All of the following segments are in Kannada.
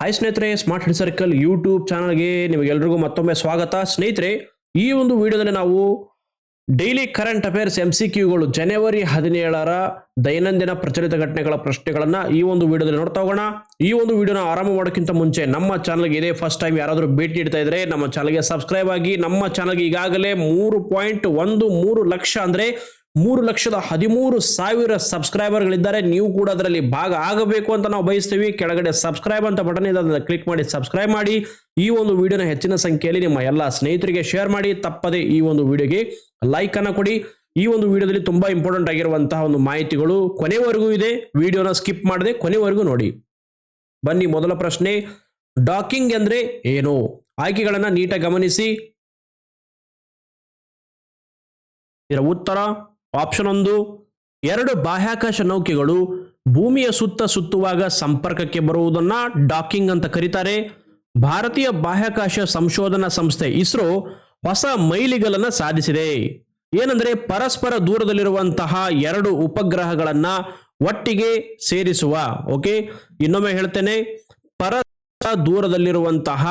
ಹಾಯ್ ಸ್ನೇಹಿತರೆ ಸ್ಮಾರ್ಟ್ ಹೆಡ್ ಸರ್ಕಲ್ ಯೂಟ್ಯೂಬ್ ಚಾನಲ್ಗೆ ನಿಮಗೆಲ್ರಿಗೂ ಮತ್ತೊಮ್ಮೆ ಸ್ವಾಗತ. ಸ್ನೇಹಿತರೆ, ಈ ಒಂದು ವಿಡಿಯೋದಲ್ಲಿ ನಾವು daily current affairs M C ಕ್ಯೂಗಳು ಜನವರಿ ಹದಿನೇಳರ ದೈನಂದಿನ ಪ್ರಚಲಿತ ಘಟನೆಗಳ ಪ್ರಶ್ನೆಗಳನ್ನು ಈ ಒಂದು ವಿಡಿಯೋದಲ್ಲಿ ನೋಡ್ತಾ ಹೋಗೋಣ. ಈ ಒಂದು ವಿಡಿಯೋನ ಆರಂಭ ಮಾಡೋಕ್ಕಿಂತ ಮುಂಚೆ ನಮ್ಮ ಚಾನಲ್ಗೆ ಇದೇ ಫಸ್ಟ್ ಟೈಮ್ ಯಾರಾದರೂ ಭೇಟಿ ನೀಡ್ತಾ ಇದ್ರೆ ನಮ್ಮ ಚಾನಲ್ಗೆ ಸಬ್ಸ್ಕ್ರೈಬ್ ಆಗಿ, ನಮ್ಮ ಚಾನಲ್ಗೆ ಈಗಾಗಲೇ ಮೂರು ಪಾಯಿಂಟ್ ಒಂದು ಮೂರು ಲಕ್ಷ ಅಂದ್ರೆ ಮೂರು ಲಕ್ಷದ ಹದಿಮೂರು ಸಾವಿರ ಸಬ್ಸ್ಕ್ರೈಬರ್ಗಳಿದ್ದಾರೆ. ನೀವು ಕೂಡ ಅದರಲ್ಲಿ ಭಾಗ ಆಗಬೇಕು ಅಂತ ನಾವು ಬಯಸ್ತೀವಿ. ಕೆಳಗಡೆ ಸಬ್ಸ್ಕ್ರೈಬ್ ಅಂತ ಬಟನ್ ಇದೆ. ಅದನ್ನು ಕ್ಲಿಕ್ ಮಾಡಿ, ಸಬ್ಸ್ಕ್ರೈಬ್ ಮಾಡಿ. ಈ ಒಂದು ವಿಡಿಯೋನ ಹೆಚ್ಚಿನ ಸಂಖ್ಯೆಯಲ್ಲಿ ನಿಮ್ಮ ಎಲ್ಲ ಸ್ನೇಹಿತರಿಗೆ ಶೇರ್ ಮಾಡಿ. ತಪ್ಪದೆ ಈ ಒಂದು ವಿಡಿಯೋಗೆ ಲೈಕ್ ಅನ್ನು ಕೊಡಿ. ಈ ಒಂದು ವಿಡಿಯೋದಲ್ಲಿ ತುಂಬಾ ಇಂಪಾರ್ಟೆಂಟ್ ಆಗಿರುವಂತಹ ಒಂದು ಮಾಹಿತಿಗಳು ಕೊನೆವರೆಗೂ ಇದೆ. ವಿಡಿಯೋನ ಸ್ಕಿಪ್ ಮಾಡದೆ ಕೊನೆವರೆಗೂ ನೋಡಿ. ಬನ್ನಿ ಮೊದಲ ಪ್ರಶ್ನೆ. ಡಾಕಿಂಗ್ ಅಂದ್ರೆ ಏನು? ಆಯ್ಕೆಗಳನ್ನು ನೀಟಾಗಿ ಗಮನಿಸಿ. ಇದರ ಉತ್ತರ. ಆಪ್ಷನ್ ಒಂದು, ಎರಡು ಬಾಹ್ಯಾಕಾಶ ನೌಕೆಗಳು ಭೂಮಿಯ ಸುತ್ತ ಸುತ್ತುವಾಗ ಸಂಪರ್ಕಕ್ಕೆ ಬರುವುದನ್ನ ಡಾಕಿಂಗ್ ಅಂತ ಕರೀತಾರೆ. ಭಾರತೀಯ ಬಾಹ್ಯಾಕಾಶ ಸಂಶೋಧನಾ ಸಂಸ್ಥೆ ಇಸ್ರೋ ಹೊಸ ಮೈಲಿಗಲನ್ನು ಸಾಧಿಸಿದೆ. ಏನಂದ್ರೆ ಪರಸ್ಪರ ದೂರದಲ್ಲಿರುವಂತಹ ಎರಡು ಉಪಗ್ರಹಗಳನ್ನ ಒಟ್ಟಿಗೆ ಸೇರಿಸುವ, ಓಕೆ? ಇನ್ನೊಮ್ಮೆ ಹೇಳ್ತೇನೆ, ಪರಸ್ಪರ ದೂರದಲ್ಲಿರುವಂತಹ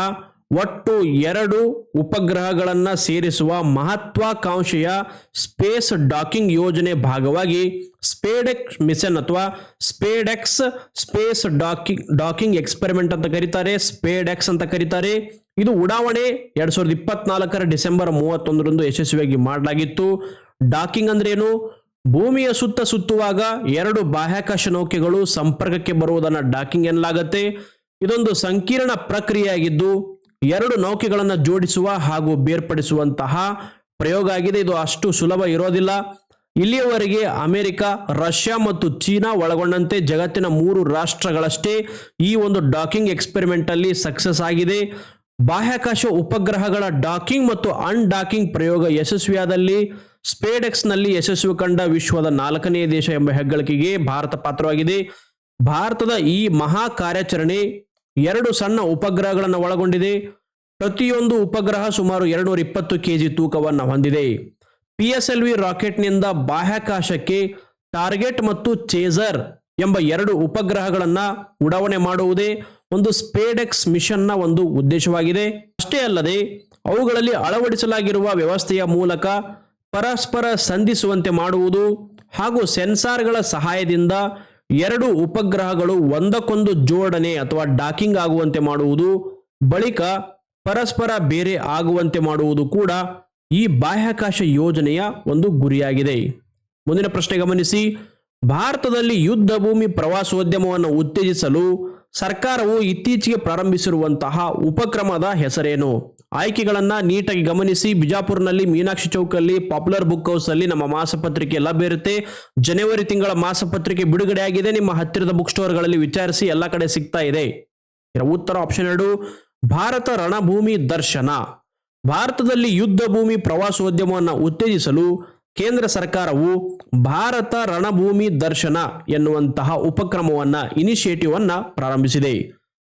ಒಟ್ಟು ಎರಡು ಉಪಗ್ರಹಗಳನ್ನು ಸೇರಿಸುವ ಮಹತ್ವಾಕಾಂಕ್ಷೆಯ ಸ್ಪೇಸ್ ಡಾಕಿಂಗ್ ಯೋಜನೆ ಭಾಗವಾಗಿ ಸ್ಪೇಡೆಕ್ಸ್ ಮಿಷನ್ ಅಥವಾ SpaDeX space docking docking experiment ಅಂತ ಕರೀತಾರೆ, ಸ್ಪೇಡೆಕ್ಸ್ ಅಂತ ಕರೀತಾರೆ. ಇದು ಉಡಾವಣೆ ಎರಡ್ ಸಾವಿರದ ಇಪ್ಪತ್ನಾಲ್ಕರ ಡಿಸೆಂಬರ್ ಮೂವತ್ತೊಂದರಂದು ಯಶಸ್ವಿಯಾಗಿ ಮಾಡಲಾಗಿತ್ತು. ಡಾಕಿಂಗ್ ಅಂದ್ರೆ ಏನು? ಭೂಮಿಯ ಸುತ್ತ ಸುತ್ತುವಾಗ ಎರಡು ಬಾಹ್ಯಾಕಾಶ ನೌಕೆಗಳು ಸಂಪರ್ಕಕ್ಕೆ ಬರುವುದನ್ನು ಡಾಕಿಂಗ್ ಎನ್ನಲಾಗುತ್ತೆ. ಇದೊಂದು ಸಂಕೀರ್ಣ ಪ್ರಕ್ರಿಯೆಯಾಗಿದ್ದು ಎರಡು ನೌಕೆಗಳನ್ನು ಜೋಡಿಸುವ ಹಾಗೂ ಬೇರ್ಪಡಿಸುವಂತಹ ಪ್ರಯೋಗ ಆಗಿದೆ. ಇದು ಅಷ್ಟು ಸುಲಭ ಇರೋದಿಲ್ಲ. ಇಲ್ಲಿಯವರೆಗೆ ಅಮೆರಿಕ, ರಷ್ಯಾ ಮತ್ತು ಚೀನಾ ಒಳಗೊಂಡಂತೆ ಜಗತ್ತಿನ ಮೂರು ರಾಷ್ಟ್ರಗಳಷ್ಟೇ ಈ ಒಂದು ಡಾಕಿಂಗ್ ಎಕ್ಸ್ಪೆರಿಮೆಂಟ್ ಅಲ್ಲಿ ಸಕ್ಸಸ್ ಆಗಿದೆ. ಬಾಹ್ಯಾಕಾಶ ಉಪಗ್ರಹಗಳ ಡಾಕಿಂಗ್ ಮತ್ತು ಅನ್ ಡಾಕಿಂಗ್ ಪ್ರಯೋಗ ಯಶಸ್ವಿಯಾದಲ್ಲಿ ಸ್ಪೇಡೆಕ್ಸ್ನಲ್ಲಿ ಯಶಸ್ವಿ ಕಂಡ ವಿಶ್ವದ ನಾಲ್ಕನೇ ದೇಶ ಎಂಬ ಹೆಗ್ಗಳಿಕೆಗೆ ಭಾರತ ಪಾತ್ರವಾಗಿದೆ. ಭಾರತದ ಈ ಮಹಾ ಕಾರ್ಯಾಚರಣೆ ಎರಡು ಸಣ್ಣ ಉಪಗ್ರಹಗಳನ್ನು ಒಳಗೊಂಡಿದೆ. ಪ್ರತಿಯೊಂದು ಉಪಗ್ರಹ ಸುಮಾರು ಎರಡುನೂರ ಇಪ್ಪತ್ತು ಕೆಜಿ ತೂಕವನ್ನು ಹೊಂದಿದೆ. ಪಿ ಎಸ್ ಎಲ್ ವಿ ರಾಕೆಟ್ನಿಂದ ಬಾಹ್ಯಾಕಾಶಕ್ಕೆ ಟಾರ್ಗೆಟ್ ಮತ್ತು ಚೇಸರ್ ಎಂಬ ಎರಡು ಉಪಗ್ರಹಗಳನ್ನು ಉಡಾವಣೆ ಮಾಡುವುದೇ ಒಂದು ಸ್ಪೇಡೆಕ್ಸ್ ಮಿಷನ್ನ ಒಂದು ಉದ್ದೇಶವಾಗಿದೆ. ಅಷ್ಟೇ ಅಲ್ಲದೆ, ಅವುಗಳಲ್ಲಿ ಅಳವಡಿಸಲಾಗಿರುವ ವ್ಯವಸ್ಥೆಯ ಮೂಲಕ ಪರಸ್ಪರ ಸಂಧಿಸುವಂತೆ ಮಾಡುವುದು ಹಾಗೂ ಸೆನ್ಸಾರ್ಗಳ ಸಹಾಯದಿಂದ ಎರಡು ಉಪಗ್ರಹಗಳು ಒಂದಕ್ಕೊಂದು ಜೋಡಣೆ ಅಥವಾ ಡಾಕಿಂಗ್ ಆಗುವಂತೆ ಮಾಡುವುದು, ಬಳಿಕ ಪರಸ್ಪರ ಬೇರೆ ಆಗುವಂತೆ ಮಾಡುವುದು ಕೂಡ ಈ ಬಾಹ್ಯಾಕಾಶ ಯೋಜನೆಯ ಒಂದು ಗುರಿಯಾಗಿದೆ. ಮುಂದಿನ ಪ್ರಶ್ನೆ ಗಮನಿಸಿ. ಭಾರತದಲ್ಲಿ ಯುದ್ಧ ಭೂಮಿ ಪ್ರವಾಸೋದ್ಯಮವನ್ನು ಉತ್ತೇಜಿಸಲು ಸರ್ಕಾರವು ಇತ್ತೀಚೆಗೆ ಪ್ರಾರಂಭಿಸಿರುವಂತಹ ಉಪಕ್ರಮದ ಹೆಸರೇನು? ಆಯ್ಕೆಗಳನ್ನ ನೀಟಾಗಿ ಗಮನಿಸಿ. ಬಿಜಾಪುರ್ನಲ್ಲಿ ಮೀನಾಕ್ಷಿ ಚೌಕಲ್ಲಿ ಪಾಪ್ಯುಲರ್ ಬುಕ್ ಹೌಸ್ ಅಲ್ಲಿ ನಮ್ಮ ಮಾಸಪತ್ರಿಕೆ ಲಭ್ಯ ಇರುತ್ತೆ. ಜನವರಿ ತಿಂಗಳ ಮಾಸಪತ್ರಿಕೆ ಬಿಡುಗಡೆ ಆಗಿದೆ ನಿಮ್ಮ ಹತ್ತಿರದ ಬುಕ್ ಸ್ಟೋರ್ಗಳಲ್ಲಿ ವಿಚಾರಿಸಿ ಎಲ್ಲ ಕಡೆ ಸಿಗ್ತಾ ಇದೆ. ಉತ್ತರ ಆಪ್ಷನ್ ಎರಡು, ಭಾರತ ರಣಭೂಮಿ ದರ್ಶನ. ಭಾರತದಲ್ಲಿ ಯುದ್ಧ ಭೂಮಿ ಪ್ರವಾಸೋದ್ಯಮವನ್ನು ಉತ್ತೇಜಿಸಲು ಕೇಂದ್ರ ಸರ್ಕಾರವು ಭಾರತ ರಣಭೂಮಿ ದರ್ಶನ ಎನ್ನುವಂತಹ ಉಪಕ್ರಮವನ್ನ, ಇನಿಷಿಯೇಟಿವ್ ಅನ್ನ ಪ್ರಾರಂಭಿಸಿದೆ.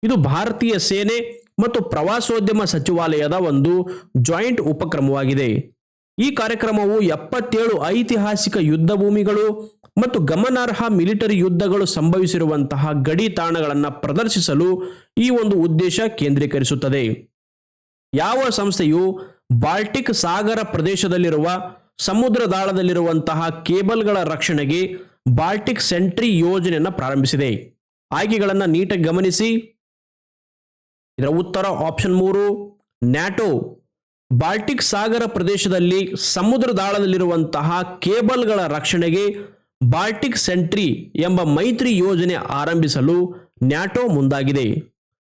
ಇದು ಭಾರತೀಯ ಸೇನೆ ಮತ್ತು ಪ್ರವಾಸೋದ್ಯಮ ಸಚಿವಾಲಯದ ಒಂದು ಜಾಯಿಂಟ್ ಉಪಕ್ರಮವಾಗಿದೆ. ಈ ಕಾರ್ಯಕ್ರಮವು ಎಪ್ಪತ್ತೇಳು ಐತಿಹಾಸಿಕ ಯುದ್ಧ ಭೂಮಿಗಳು ಮತ್ತು ಗಮನಾರ್ಹ ಮಿಲಿಟರಿ ಯುದ್ಧಗಳು ಸಂಭವಿಸಿರುವಂತಹ ಗಡಿ ತಾಣಗಳನ್ನು ಪ್ರದರ್ಶಿಸಲು ಈ ಒಂದು ಉದ್ದೇಶ ಕೇಂದ್ರೀಕರಿಸುತ್ತದೆ. ಯಾವ ಸಂಸ್ಥೆಯು ಬಾಲ್ಟಿಕ್ ಸಾಗರ ಪ್ರದೇಶದಲ್ಲಿರುವ ಸಮುದ್ರ ದಾಳದಲ್ಲಿರುವಂತಹ ಕೇಬಲ್ಗಳ ರಕ್ಷಣೆಗೆ ಬಾಲ್ಟಿಕ್ ಸೆಂಟ್ರಿ ಯೋಜನೆಯನ್ನು ಪ್ರಾರಂಭಿಸಿದೆ. ಆಯ್ಕೆಗಳನ್ನು ನೀಟಾಗಿ ಗಮನಿಸಿ. ಇದರ ಉತ್ತರ ಆಪ್ಷನ್ ಮೂರು, ನ್ಯಾಟೋ. ಬಾಲ್ಟಿಕ್ ಸಾಗರ ಪ್ರದೇಶದಲ್ಲಿ ಸಮುದ್ರ ದಾಳದಲ್ಲಿರುವಂತಹ ಕೇಬಲ್ಗಳ ರಕ್ಷಣೆಗೆ ಬಾಲ್ಟಿಕ್ ಸೆಂಟ್ರಿ ಎಂಬ ಮೈತ್ರಿ ಯೋಜನೆ ಆರಂಭಿಸಲು ನ್ಯಾಟೋ ಮುಂದಾಗಿದೆ.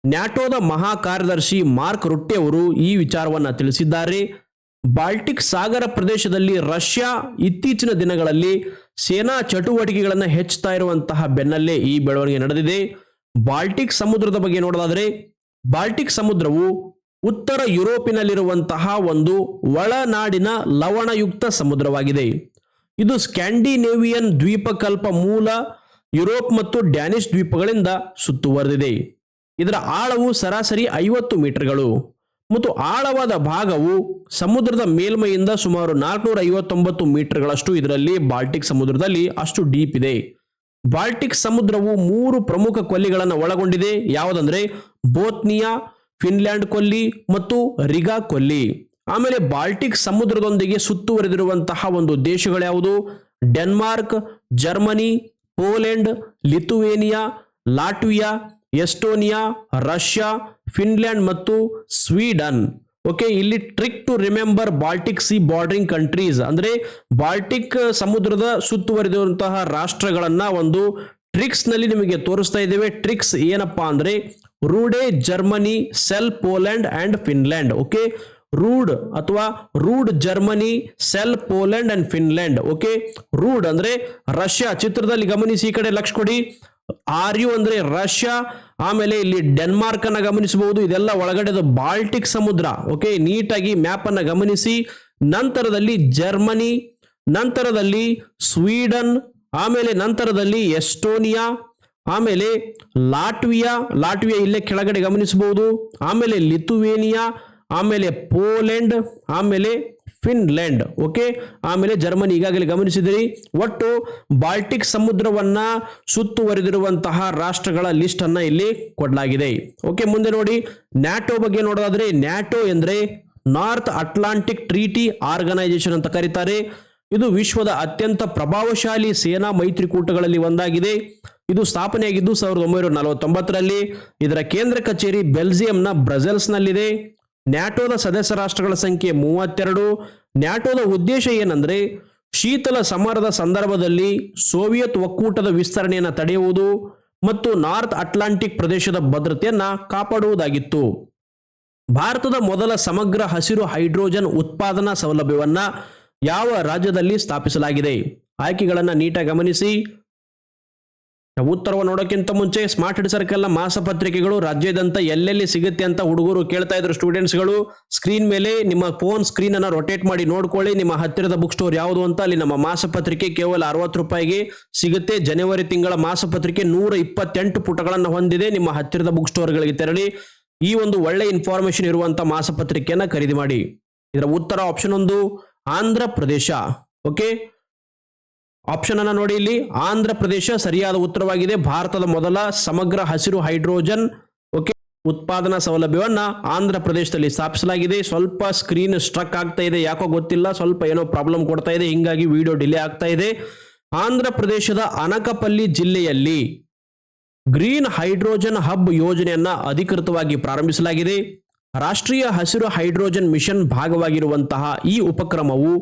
ನ್ಯಾಟೋದ ಮಹಾ ಕಾರ್ಯದರ್ಶಿ ಮಾರ್ಕ್ ರುಟ್ಟೆ ಅವರು ಈ ವಿಚಾರವನ್ನು ತಿಳಿಸಿದ್ದಾರೆ. ಬಾಲ್ಟಿಕ್ ಸಾಗರ ಪ್ರದೇಶದಲ್ಲಿ ರಷ್ಯಾ ಇತ್ತೀಚಿನ ದಿನಗಳಲ್ಲಿ ಸೇನಾ ಚಟುವಟಿಕೆಗಳನ್ನು ಹೆಚ್ಚುತ್ತಾ ಇರುವಂತಹ ಬೆನ್ನಲ್ಲೇ ಈ ಬೆಳವಣಿಗೆ ನಡೆದಿದೆ. ಬಾಲ್ಟಿಕ್ ಸಮುದ್ರದ ಬಗ್ಗೆ ನೋಡೋದಾದರೆ ಬಾಲ್ಟಿಕ್ ಸಮುದ್ರವು ಉತ್ತರ ಯುರೋಪಿನಲ್ಲಿರುವಂತಹ ಒಂದು ಒಳನಾಡಿನ ಲವಣಯುಕ್ತ ಸಮುದ್ರವಾಗಿದೆ. ಇದು ಸ್ಕ್ಯಾಂಡಿನೇವಿಯನ್ ದ್ವೀಪಕಲ್ಪ ಮೂಲ ಯುರೋಪ್ ಮತ್ತು ಡ್ಯಾನಿಶ್ ದ್ವೀಪಗಳಿಂದ ಸುತ್ತುವರೆದಿದೆ. ಇದರ ಆಳವು ಸರಾಸರಿ ಐವತ್ತು ಮೀಟರ್ಗಳು ಮತ್ತು ಆಳವಾದ ಭಾಗವು ಸಮುದ್ರದ ಮೇಲ್ಮೈಯಿಂದ ಸುಮಾರು ನಾಲ್ಕುನೂರ ಐವತ್ತೊಂಬತ್ತು ಮೀಟರ್ಗಳಷ್ಟು ಇದರಲ್ಲಿ ಬಾಲ್ಟಿಕ್ ಸಮುದ್ರದಲ್ಲಿ ಅಷ್ಟು ಡೀಪ್ ಇದೆ. ಬಾಲ್ಟಿಕ್ ಸಮುದ್ರವು ಮೂರು ಪ್ರಮುಖ ಕೊಲ್ಲಿಗಳನ್ನು ಒಳಗೊಂಡಿದೆ. ಯಾವುದಂದ್ರೆ ಬೋತ್ನಿಯಾ, ಫಿನ್ಲ್ಯಾಂಡ್ ಕೊಲ್ಲಿ ಮತ್ತು ರಿಗಾ ಕೊಲ್ಲಿ. ಆಮೇಲೆ ಬಾಲ್ಟಿಕ್ ಸಮುದ್ರದೊಂದಿಗೆ ಸುತ್ತುವರೆದಿರುವಂತಹ ಒಂದು ದೇಶಗಳು ಯಾವುದು? Denmark, Germany, Poland, Lithuania, Latvia, Estonia, Russia, Finland ಮತ್ತು ಸ್ವೀಡನ್. ಓಕೆ ಇಲ್ಲಿ trick to remember Baltic sea bordering countries ಅಂದ್ರೆ ಬಾಲ್ಟಿಕ್ ಸಮುದ್ರದ ಸುತ್ತುವರಿದಿರುವಂತಹ ರಾಷ್ಟ್ರಗಳನ್ನ ಒಂದು ಟ್ರಿಕ್ಸ್ನಲ್ಲಿ ನಿಮಗೆ ತೋರಿಸ್ತಾ ಇದ್ದೇವೆ. ಟ್ರಿಕ್ಸ್ ಏನಪ್ಪಾ ಅಂದ್ರೆ rude Germany, sell Poland and Finland. Okay rude ಅಥವಾ rude Germany, sell Poland and Finland. Okay rude ಅಂದ್ರೆ ರಷ್ಯಾ. ಚಿತ್ರದಲ್ಲಿ ಗಮನಿಸಿ ಈ ಕಡೆ ಲಕ್ಷ ಕೊಡಿ. ಆರ್ ಯು ಅಂದ್ರೆ ರಷ್ಯಾ, ಆಮೇಲೆ ಇಲ್ಲಿ ಡೆನ್ಮಾರ್ಕ್ ಅನ್ನ ಗಮನಿಸಬಹುದು. ಇದೆಲ್ಲ ಒಳಗಡೆದು ಬಾಲ್ಟಿಕ್ ಸಮುದ್ರ, ಓಕೆ? ನೀಟಾಗಿ ಮ್ಯಾಪ್ ಅನ್ನ ಗಮನಿಸಿ. ನಂತರದಲ್ಲಿ ಜರ್ಮನಿ, ನಂತರದಲ್ಲಿ ಸ್ವೀಡನ್, ಆಮೇಲೆ ನಂತರದಲ್ಲಿ ಎಸ್ಟೋನಿಯಾ, ಆಮೇಲೆ ಲಾಟ್ವಿಯಾ. ಲಾಟ್ವಿಯಾ ಇಲ್ಲೇ ಕೆಳಗಡೆ ಗಮನಿಸಬಹುದು. ಆಮೇಲೆ ಲಿಥುವೇನಿಯಾ, ಆಮೇಲೆ ಪೋಲೆಂಡ್, ಆಮೇಲೆ ಫಿನ್ಲ್ಯಾಂಡ್ ಓಕೆ ಆಮೇಲೆ ಜರ್ಮನಿ ಈಗಾಗಲೇ ಗಮನಿಸಿದಿರಿ. ಒಟ್ಟು ಬಾಲ್ಟಿಕ್ ಸಮುದ್ರವನ್ನ ಸುತ್ತುವರೆದಿರುವಂತಹ ರಾಷ್ಟ್ರಗಳ ಲಿಸ್ಟ್ ಅನ್ನ ಇಲ್ಲಿ ಕೊಡಲಾಗಿದೆ. ಓಕೆ ಮುಂದೆ ನೋಡಿ. ನ್ಯಾಟೋ ಬಗ್ಗೆ ನೋಡೋದಾದ್ರೆ ನ್ಯಾಟೋ ಎಂದ್ರೆ ನಾರ್ತ್ ಅಟ್ಲಾಂಟಿಕ್ ಟ್ರೀಟಿ ಆರ್ಗನೈಸೇಷನ್ ಅಂತ ಕರೀತಾರೆ. ಇದು ವಿಶ್ವದ ಅತ್ಯಂತ ಪ್ರಭಾವಶಾಲಿ ಸೇನಾ ಮೈತ್ರಿಕೂಟಗಳಲ್ಲಿ ಒಂದಾಗಿದೆ. ಇದು ಸ್ಥಾಪನೆಯಾಗಿದ್ದು ಸಾವಿರದ ಒಂಬೈನೂರ ನಲವತ್ತೊಂಬತ್ತರಲ್ಲಿ. ಇದರ ಕೇಂದ್ರ ಕಚೇರಿ ಬೆಲ್ಜಿಯಂನ ಬ್ರಸೆಲ್ಸ್ನಲ್ಲಿದೆ ನ್ಯಾಟೋದ ಸದಸ್ಯ ರಾಷ್ಟ್ರಗಳ ಸಂಖ್ಯೆ ಮೂವತ್ತೆರಡು. ನ್ಯಾಟೋದ ಉದ್ದೇಶ ಏನಂದ್ರೆ ಶೀತಲ ಸಮರದ ಸಂದರ್ಭದಲ್ಲಿ ಸೋವಿಯತ್ ಒಕ್ಕೂಟದ ವಿಸ್ತರಣೆಯನ್ನು ತಡೆಯುವುದು ಮತ್ತು ನಾರ್ತ್ ಅಟ್ಲಾಂಟಿಕ್ ಪ್ರದೇಶದ ಭದ್ರತೆಯನ್ನು ಕಾಪಾಡುವುದಾಗಿತ್ತು. ಭಾರತದ ಮೊದಲ ಸಮಗ್ರ ಹಸಿರು ಹೈಡ್ರೋಜನ್ ಉತ್ಪಾದನಾ ಸೌಲಭ್ಯವನ್ನ ಯಾವ ರಾಜ್ಯದಲ್ಲಿ ಸ್ಥಾಪಿಸಲಾಗಿದೆ? ಆಯ್ಕೆಗಳನ್ನು ನೀಟಾಗಿ ಗಮನಿಸಿ. ನಾವು ಉತ್ತರವನ್ನು ನೋಡೋಕ್ಕಿಂತ ಮುಂಚೆ ಸ್ಮಾರ್ಟ್ ಹಿಡ್ ಸರ್ಕಲ್ನ ಮಾಸಪತ್ರಿಕೆಗಳು ರಾಜ್ಯದಂತ ಎಲ್ಲೆಲ್ಲಿ ಸಿಗುತ್ತೆ ಅಂತ ಹುಡುಗರು ಕೇಳ್ತಾ ಇದ್ರು ಸ್ಟೂಡೆಂಟ್ಸ್ಗಳು ಸ್ಕ್ರೀನ್ ಮೇಲೆ ನಿಮ್ಮ ಫೋನ್ ಸ್ಕ್ರೀನ್ ಅನ್ನ ರೊಟೇಟ್ ಮಾಡಿ ನೋಡ್ಕೊಳ್ಳಿ. ನಿಮ್ಮ ಹತ್ತಿರದ ಬುಕ್ ಸ್ಟೋರ್ ಯಾವುದು ಅಂತ ಅಲ್ಲಿ ನಮ್ಮ ಮಾಸಪತ್ರಿಕೆ ಕೇವಲ ಅರವತ್ತು ರೂಪಾಯಿಗೆ ಸಿಗುತ್ತೆ. ಜನವರಿ ತಿಂಗಳ ಮಾಸಪತ್ರಿಕೆ ನೂರ ಇಪ್ಪತ್ತೆಂಟು ಪುಟಗಳನ್ನು ಹೊಂದಿದೆ. ನಿಮ್ಮ ಹತ್ತಿರದ ಬುಕ್ ಸ್ಟೋರ್ಗಳಿಗೆ ತೆರಳಿ. ಈ ಒಂದು ಒಳ್ಳೆ ಇನ್ಫಾರ್ಮೇಶನ್ ಇರುವಂತ ಮಾಸಪತ್ರಿಕೆಯನ್ನು ಖರೀದಿ ಮಾಡಿ. ಇದರ ಉತ್ತರ ಆಪ್ಷನ್ ಒಂದು, ಆಂಧ್ರ ಪ್ರದೇಶ. ಓಕೆ ಆಪ್ಷನ್ ಅನ್ನ ನೋಡಿ ಇಲ್ಲಿ. ಆಂಧ್ರ ಪ್ರದೇಶ ಸರಿಯಾದ ಉತ್ತರವಾಗಿದೆ. ಭಾರತದ ಮೊದಲ ಸಮಗ್ರ ಹಸಿರು ಹೈಡ್ರೋಜನ್ ಓಕೆ ಉತ್ಪಾದನಾ ಸೌಲಭ್ಯವನ್ನ ಆಂಧ್ರ ಪ್ರದೇಶದಲ್ಲಿ ಸ್ಥಾಪಿಸಲಾಗಿದೆ. ಸ್ವಲ್ಪ ಸ್ಕ್ರೀನ್ ಸ್ಟ್ರಕ್ ಆಗ್ತಾ ಇದೆ. ಯಾಕೋ ಗೊತ್ತಿಲ್ಲ. ಸ್ವಲ್ಪ ಏನೋ ಪ್ರಾಬ್ಲಮ್ ಕೊಡ್ತಾ ಇದೆ. ಹಿಂಗಾಗಿ ವಿಡಿಯೋ ಡಿಲೇ ಆಗ್ತಾ ಇದೆ. ಆಂಧ್ರ ಪ್ರದೇಶದ ಅನಕಪಲ್ಲಿ ಜಿಲ್ಲೆಯಲ್ಲಿ ಗ್ರೀನ್ ಹೈಡ್ರೋಜನ್ ಹಬ್ ಯೋಜನೆಯನ್ನ ಅಧಿಕೃತವಾಗಿ ಪ್ರಾರಂಭಿಸಲಾಗಿದೆ. ರಾಷ್ಟ್ರೀಯ ಹಸಿರು ಹೈಡ್ರೋಜನ್ ಮಿಷನ್ ಭಾಗವಾಗಿರುವಂತಹ ಈ ಉಪಕ್ರಮವು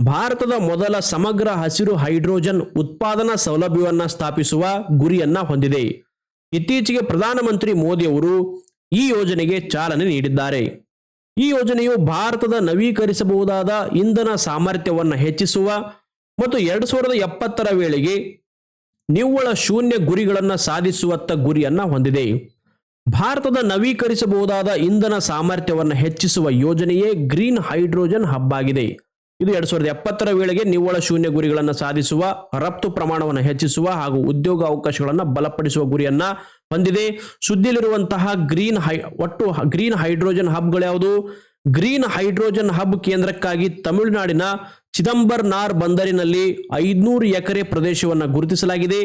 ಭಾರತದ ಮೊದಲ ಸಮಗ್ರ ಹಸಿರು ಹೈಡ್ರೋಜನ್ ಉತ್ಪಾದನಾ ಸೌಲಭ್ಯವನ್ನು ಸ್ಥಾಪಿಸುವ ಗುರಿಯನ್ನ ಹೊಂದಿದೆ. ಇತ್ತೀಚೆಗೆ ಪ್ರಧಾನಮಂತ್ರಿ ಮೋದಿ ಅವರು ಈ ಯೋಜನೆಗೆ ಚಾಲನೆ ನೀಡಿದ್ದಾರೆ. ಈ ಯೋಜನೆಯು ಭಾರತದ ನವೀಕರಿಸಬಹುದಾದ ಇಂಧನ ಸಾಮರ್ಥ್ಯವನ್ನು ಹೆಚ್ಚಿಸುವ ಮತ್ತು ಎರಡು ಸಾವಿರದ ಎಪ್ಪತ್ತರ ವೇಳೆಗೆ ನಿವ್ವಳ ಶೂನ್ಯ ಗುರಿಗಳನ್ನು ಸಾಧಿಸುವತ್ತ ಗುರಿಯನ್ನ ಹೊಂದಿದೆ. ಭಾರತದ ನವೀಕರಿಸಬಹುದಾದ ಇಂಧನ ಸಾಮರ್ಥ್ಯವನ್ನು ಹೆಚ್ಚಿಸುವ ಯೋಜನೆಯೇ ಗ್ರೀನ್ ಹೈಡ್ರೋಜನ್ ಹಬ್ ಆಗಿದೆ ಇದು ಎರಡ್ ಸಾವಿರದ ಎಪ್ಪತ್ತರ ವೇಳೆಗೆ ನಿವ್ವಳ ಶೂನ್ಯ ಗುರಿಗಳನ್ನು ಸಾಧಿಸುವ, ರಫ್ತು ಪ್ರಮಾಣವನ್ನು ಹೆಚ್ಚಿಸುವ ಹಾಗೂ ಉದ್ಯೋಗ ಅವಕಾಶಗಳನ್ನು ಬಲಪಡಿಸುವ ಗುರಿಯನ್ನ ಹೊಂದಿದೆ. ಸುದ್ದಿಯಲ್ಲಿರುವಂತಹ ಗ್ರೀನ್ ಹೈ, ಒಟ್ಟು ಗ್ರೀನ್ ಹೈಡ್ರೋಜನ್ ಹಬ್ಗಳು ಯಾವುದು? ಗ್ರೀನ್ ಹೈಡ್ರೋಜನ್ ಹಬ್ ಕೇಂದ್ರಕ್ಕಾಗಿ ತಮಿಳುನಾಡಿನ ಚಿದಂಬರ್ನಾರ್ ಬಂದರಿನಲ್ಲಿ ಐದುನೂರು ಎಕರೆ ಪ್ರದೇಶವನ್ನು ಗುರುತಿಸಲಾಗಿದೆ.